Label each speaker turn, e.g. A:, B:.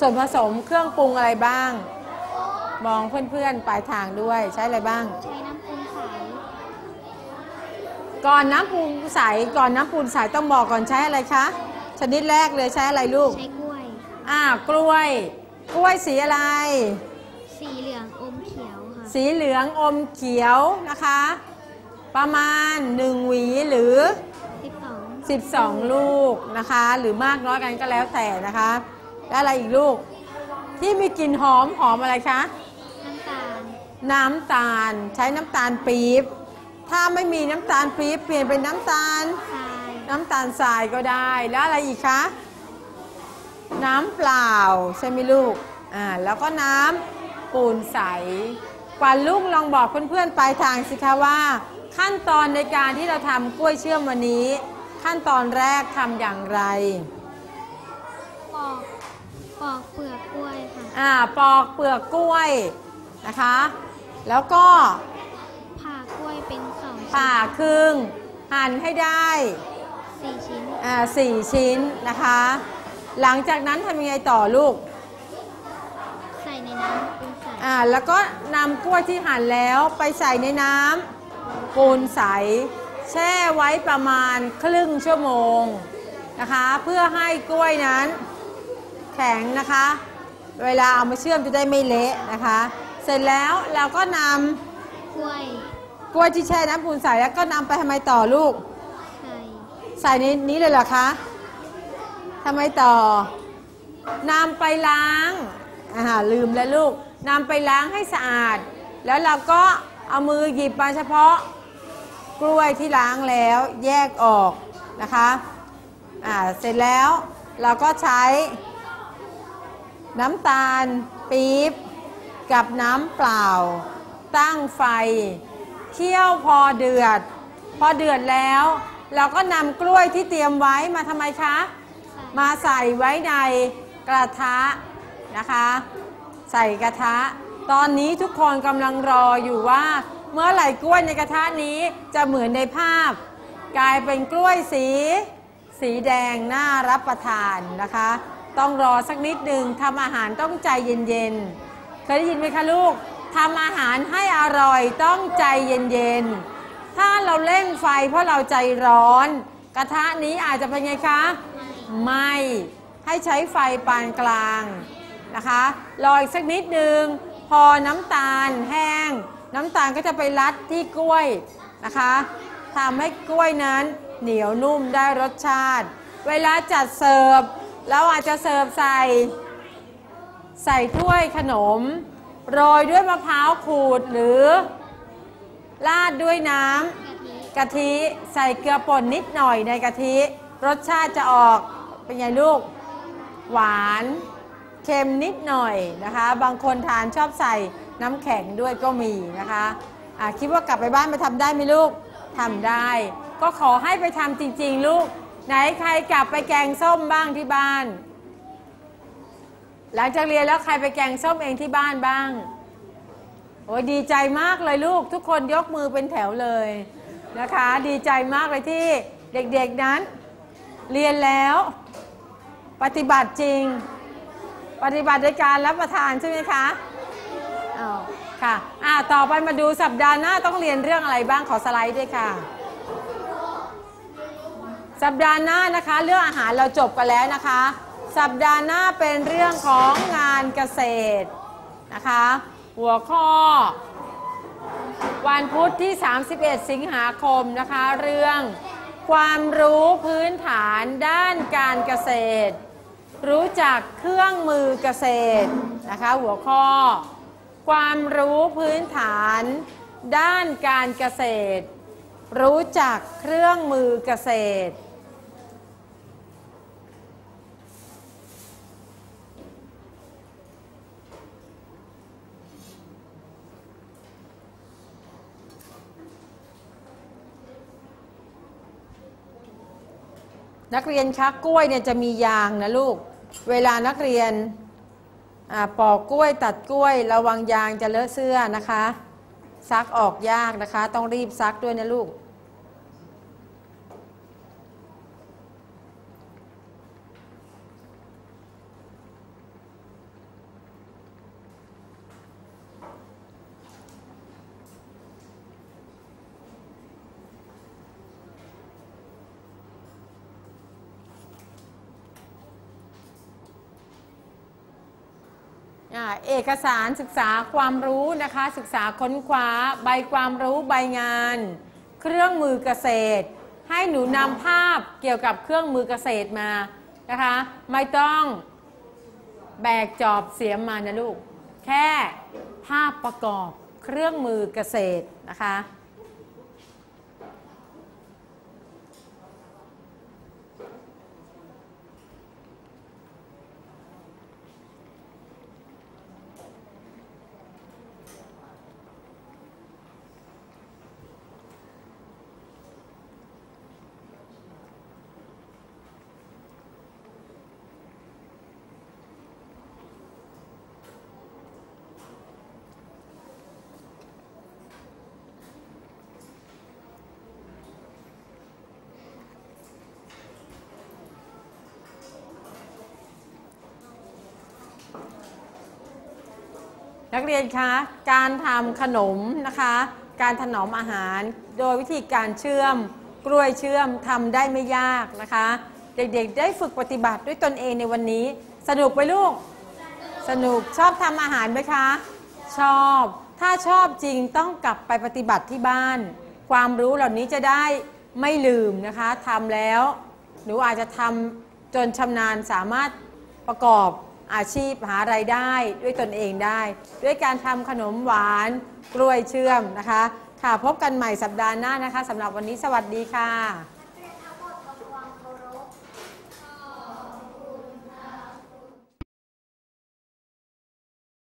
A: ใช้ส่วนผสมเครื่องปรุงอะไรบ้าง มองเพื่อนๆปลายทางด้วยใช้อะไรบ้าง
B: ใช้น้ำปูนใส
A: ก่อนน้ำปูนใสก่อนน้ำปูนใสต้องบอกก่อนใช้อะไรคะ ชนิดแรกเลยใช้อะไรลูก
B: ใช้กล้วย
A: อ่ากล้วย กล้วยสีอะไร
B: สีเหลืองอมเขียวค่ะ
A: สีเหลืองอมเขียวนะคะ ประมาณ1หวีหรือ
B: 12
A: 12 ลูกนะคะ หรือมากน้อยกันก็แล้วแต่นะคะ แล้วอะไรอีกลูก ที่มีกลิ่นหอมหอมอะไรคะ
B: น้ำตาล
A: น้ำตาลใช้น้ำตาลปี๊บ ถ้าไม่มีน้ำตาลปี๊บเปลี่ยนเป็นน้ำตาล
B: ทราย
A: น้ำตาลทรายก็ได้ แล้วอะไรอีกคะ น้ำเปล่าใช่ไหมลูก อ่า แล้วก็น้ำปูนใสกว่าลูกลองบอกเพื่อนๆปลายทางสิคะว่า ขั้นตอนในการที่เราทำกล้วยเชื่อมวันนี้ ขั้นตอนแรกทำอย่างไร
B: ปอก ปอกเปลือกกล้วยค่ะ
A: อ่าปอกเปลือกกล้วยนะคะ แล้วก็
B: ผ่ากล้วยเป็นสองชิ้น
A: ผ่าครึ่งหั่นให้ได้
B: สี่ชิ้น
A: อ่าสี่ชิ้นนะคะ หลังจากนั้นทำยังไงต่อลูก
B: ใส่ในน้ำปูนใส
A: อ่าแล้วก็นำกล้วยที่หั่นแล้วไปใส่ในน้ำปูนใส แช่ไว้ประมาณครึ่งชั่วโมงนะคะ เพื่อให้กล้วยนั้น แข็งนะคะ เวลาเอามาเชื่อมจะได้ไม่เละนะคะ เสร็จแล้วเราก็น
B: กล้วยำ
A: กล้วยที่แช่น้ำปูนใสแล้วก็นำไปทำไมต่อลูก
B: ใส่
A: ใส่ในนี้เลยเหรอคะทำไมต่อนำไปล้างอ่าลืมแล้วลูกนำไปล้างให้สะอาด แล้วเราก็เอามือหยิบมาเฉพาะกล้วยที่ล้างแล้วแยกออกนะคะอ่าเสร็จแล้วเราก็ใช้ น้ำตาลปี๊บกับน้ำเปล่า ตั้งไฟ เคี่ยวพอเดือด พอเดือดแล้ว เราก็นำกล้วยที่เตรียมไว้มาทำไมคะ มาใส่ไว้ในกระทะนะคะ ใส่กระทะ ตอนนี้ทุกคนกำลังรออยู่ว่า เมื่อไหร่กล้วยในกระทะนี้จะเหมือนในภาพ กลายเป็นกล้วยสี สีแดงน่ารับประทานนะคะ ต้องรอสักนิดหนึ่งทำอาหารต้องใจเย็นๆ เคยได้ยินไหมคะลูกทำอาหารให้อร่อยต้องใจเย็นๆ ถ้าเราเร่งไฟเพราะเราใจร้อน กระทะนี้อาจจะเป็นไงคะไม่ให้ใช้ไฟปานกลางนะคะรออีกสักนิดหนึ่งพอน้ำตาลแห้ง น้ำตาลก็จะไปรัดที่กล้วยนะคะทำให้กล้วยนั้นเหนียวนุ่มได้รสชาติ เวลาจัดเสิร์ฟ เราอาจจะเสิร์ฟใส่ ใส่ถ้วยขนม โรยด้วยมะพร้าวขูดหรือราดด้วยน้ำ
B: กะทิ
A: ใส่เกลือป่นนิดหน่อยในกะทิ รสชาติจะออกเป็นไงลูก หวานเค็มนิดหน่อยนะคะ บางคนทานชอบใส่น้ำแข็งด้วยก็มีนะคะะคิดว่ากลับไปบ้านไปทำได้ไหมลูกทำได้ ก็ขอให้ไปทำจริง ๆ ลูก ไหนใครกลับไปแกงส้มบ้างที่บ้าน หลังจากเรียนแล้วใครไปแกงส้มเองที่บ้านบ้าง โอ้ยดีใจมากเลยลูก ทุกคนยกมือเป็นแถวเลยนะคะ ดีใจมากเลยที่เด็กๆนั้น เรียนแล้ว ปฏิบัติจริง ปฏิบัติในการรับประทานใช่ไหมคะอ้าวค่ะอ่าต่อไปมาดูสัปดาห์หน้าต้องเรียนเรื่องอะไรบ้างขอสไลด์ด้วยค่ะ สัปดาห์หน้านะคะ เรื่องอาหารเราจบกันแล้วนะคะ สัปดาห์หน้าเป็นเรื่องของงานเกษตรนะคะ หัวข้อ วันพุธที่ 31 สิงหาคมนะคะ เรื่องความรู้พื้นฐานด้านการเกษตร รู้จักเครื่องมือเกษตรนะคะ หัวข้อ ความรู้พื้นฐาน ด้านการเกษตร รู้จักเครื่องมือเกษตร นักเรียนคะกล้วยเนี่ยจะมียางนะลูก เวลานักเรียนปอกกล้วยตัดกล้วย ระวังยางจะเลอะเสื้อนะคะ ซักออกยากนะคะ ต้องรีบซักด้วยนะลูก เอกสารศึกษาความรู้นะคะ ศึกษาค้นคว้า ใบความรู้ใบงาน เครื่องมือเกษตร ให้หนูนำภาพเกี่ยวกับเครื่องมือเกษตรมานะคะ ไม่ต้องแบกจอบเสียมมานะลูก แค่ภาพประกอบเครื่องมือเกษตรนะคะ นักเรียนคะการทำขนมนะคะ การถนอมอาหาร โดยวิธีการเชื่อม กล้วยเชื่อมทำได้ไม่ยากนะคะ เด็กๆ ได้ฝึกปฏิบัติด้วยตนเองในวันนี้ สนุกไหมลูก สนุกชอบทำอาหารไหมคะ ชอบ ถ้าชอบจริงต้องกลับไปปฏิบัติที่บ้าน ความรู้เหล่านี้จะได้ไม่ลืมนะคะทำแล้ว หนูอาจจะทำจนชำนาญสามารถประกอบ อาชีพหารายได้ด้วยตนเองได้ ด้วยการทำขนมหวานกล้วยเชื่อมนะคะ ค่ะพบกันใหม่สัปดาห์หน้านะคะสำหรับวันนี้สวัสดีค่ะ